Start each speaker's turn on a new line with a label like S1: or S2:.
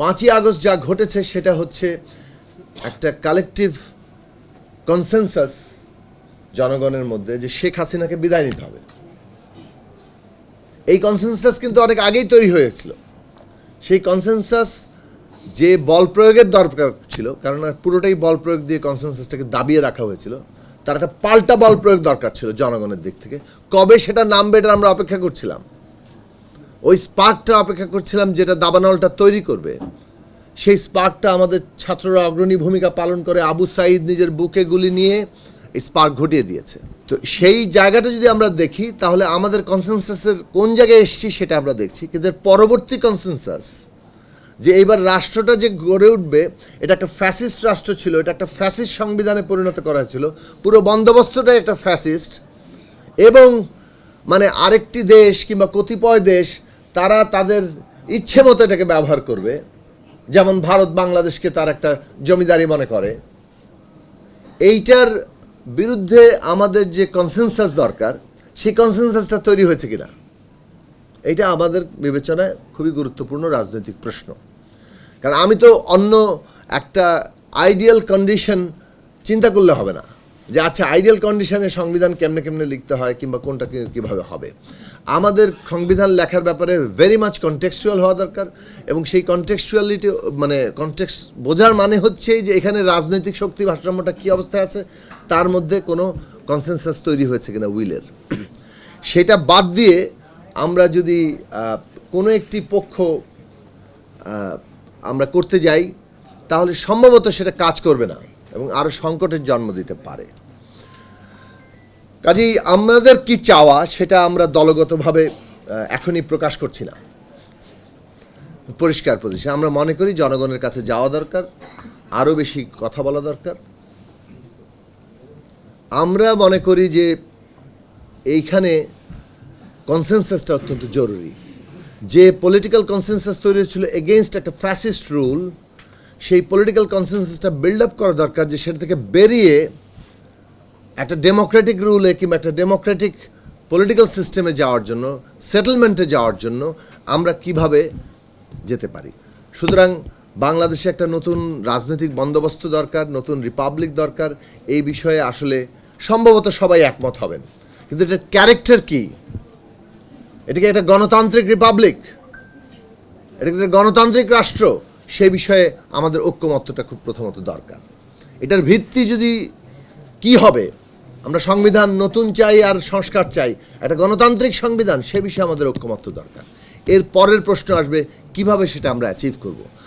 S1: পাঁচই আগস্ট যা ঘটেছে সেটা হচ্ছে একটা কালেকটিভ কনসেনসাস জনগণের মধ্যে যে শেখ হাসিনাকে বিদায় নিতে হবে। এই কনসেনসাস কিন্তু অনেক আগেই তৈরি হয়েছিল। সেই কনসেনসাস যে বল প্রয়োগের দরকার ছিল, কারণ পুরোটাই বল প্রয়োগ দিয়ে কনসেনসাসটাকে দাবিয়ে রাখা হয়েছিল, তার একটা পাল্টা বল প্রয়োগ দরকার ছিল জনগণের দিক থেকে। কবে সেটা নামবে এটা আমরা অপেক্ষা করছিলাম। ওই স্পার্কটা অপেক্ষা করছিলাম যেটা দাবানলটা তৈরি করবে। সেই স্পার্কটা আমাদের ছাত্ররা অগ্রণী ভূমিকা পালন করে। আবু সাইদ নিজের বুকে গুলি নিয়ে এই স্পার্ক ঘটিয়ে দিয়েছে। তো সেই জায়গাটা যদি আমরা দেখি, তাহলে আমাদের কনসেনসাসের কোন জায়গায় এসেছি সেটা আমরা দেখছি। কিন্তু পরবর্তী কনসেনসাস, যে এইবার রাষ্ট্রটা যে গড়ে উঠবে, এটা একটা ফ্যাসিস্ট রাষ্ট্র ছিল, এটা একটা ফ্যাসিস্ট সংবিধানে পরিণত করা হয়েছিল। পুরো বন্দোবস্তটাই একটা ফ্যাসিস্ট। এবং মানে আরেকটি দেশ কিংবা কতিপয় দেশ তারা তাদের ইচ্ছে মতো এটাকে ব্যবহার করবে। যেমন ভারত বাংলাদেশকে তার একটা জমিদারি মনে করে। এইটার বিরুদ্ধে আমাদের যে কনসেনসাস দরকার, সেই কনসেনসাসটা তৈরি হয়েছে কিনা? এটা আমাদের বিবেচনায় খুবই গুরুত্বপূর্ণ রাজনৈতিক প্রশ্ন। কারণ আমি তো অন্য একটা আইডিয়াল কন্ডিশন চিন্তা করলে হবে না। যে আচ্ছা আইডিয়াল কন্ডিশনে সংবিধান কেমনে কেমনে লিখতে হয় কিংবা কোনটা কীভাবে হবে? আমাদের সংবিধান লেখার ব্যাপারে ভেরি মাচ কনটেক্সচুয়াল হওয়া দরকার এবং সেই কনটেক্সচুয়ালিটি মানে কনটেক্স বোঝার মানে হচ্ছে যে এখানে রাজনৈতিক শক্তি ভারসাম্যটা কী অবস্থায় আছে, তার মধ্যে কোনো কনসেনসাস তৈরি হয়েছে কিনা উইলের। সেটা বাদ দিয়ে আমরা যদি কোনো একটি পক্ষ আমরা করতে যাই, তাহলে সম্ভবত সেটা কাজ করবে না। এবং আরও সংকটের জন্ম দিতে পারে। কাজেই আমাদের কি চাওয়া সেটা আমরা দলগতভাবে এখনই প্রকাশ করছি না। পরিষ্কার পজিশন আমরা মনে করি জনগণের কাছে যাওয়া দরকার আরও বেশি কথা বলা দরকার। আমরা মনে করি যে এইখানে কনসেনসাসটা অত্যন্ত জরুরি। যে পলিটিক্যাল কনসেনসাস তৈরি হয়েছিল এগেনস্ট একটা ফ্যাসিস্ট রুল সেই পলিটিক্যাল কনসেনসাসটা বিল্ড আপ করা দরকার যে সেটা থেকে বেরিয়ে একটা ডেমোক্রেটিক রুলে কিংবা একটা ডেমোক্রেটিক পলিটিক্যাল সিস্টেমে যাওয়ার জন্য সেটেলমেন্টে যাওয়ার জন্য আমরা কীভাবে যেতে পারি? সুতরাং বাংলাদেশে একটা নতুন রাজনৈতিক বন্দোবস্ত দরকার, নতুন রিপাবলিক দরকার। এই বিষয়ে আসলে সম্ভবত সবাই একমত হবেন। কিন্তু এটার ক্যারেক্টার কি? এটাকে একটা গণতান্ত্রিক রিপাবলিক এটাকে একটা গণতান্ত্রিক রাষ্ট্র? সে বিষয়ে আমাদের ঐক্যমত্যটা খুব প্রথমত দরকার। এটার ভিত্তি যদি কি হবে? আমরা সংবিধান নতুন চাই আর সংস্কার চাই, একটা গণতান্ত্রিক সংবিধান, সে বিষয়ে আমাদের ঐক্যমত্য দরকার। এর পরের প্রশ্ন আসবে, কীভাবে সেটা আমরা অ্যাচিভ করব?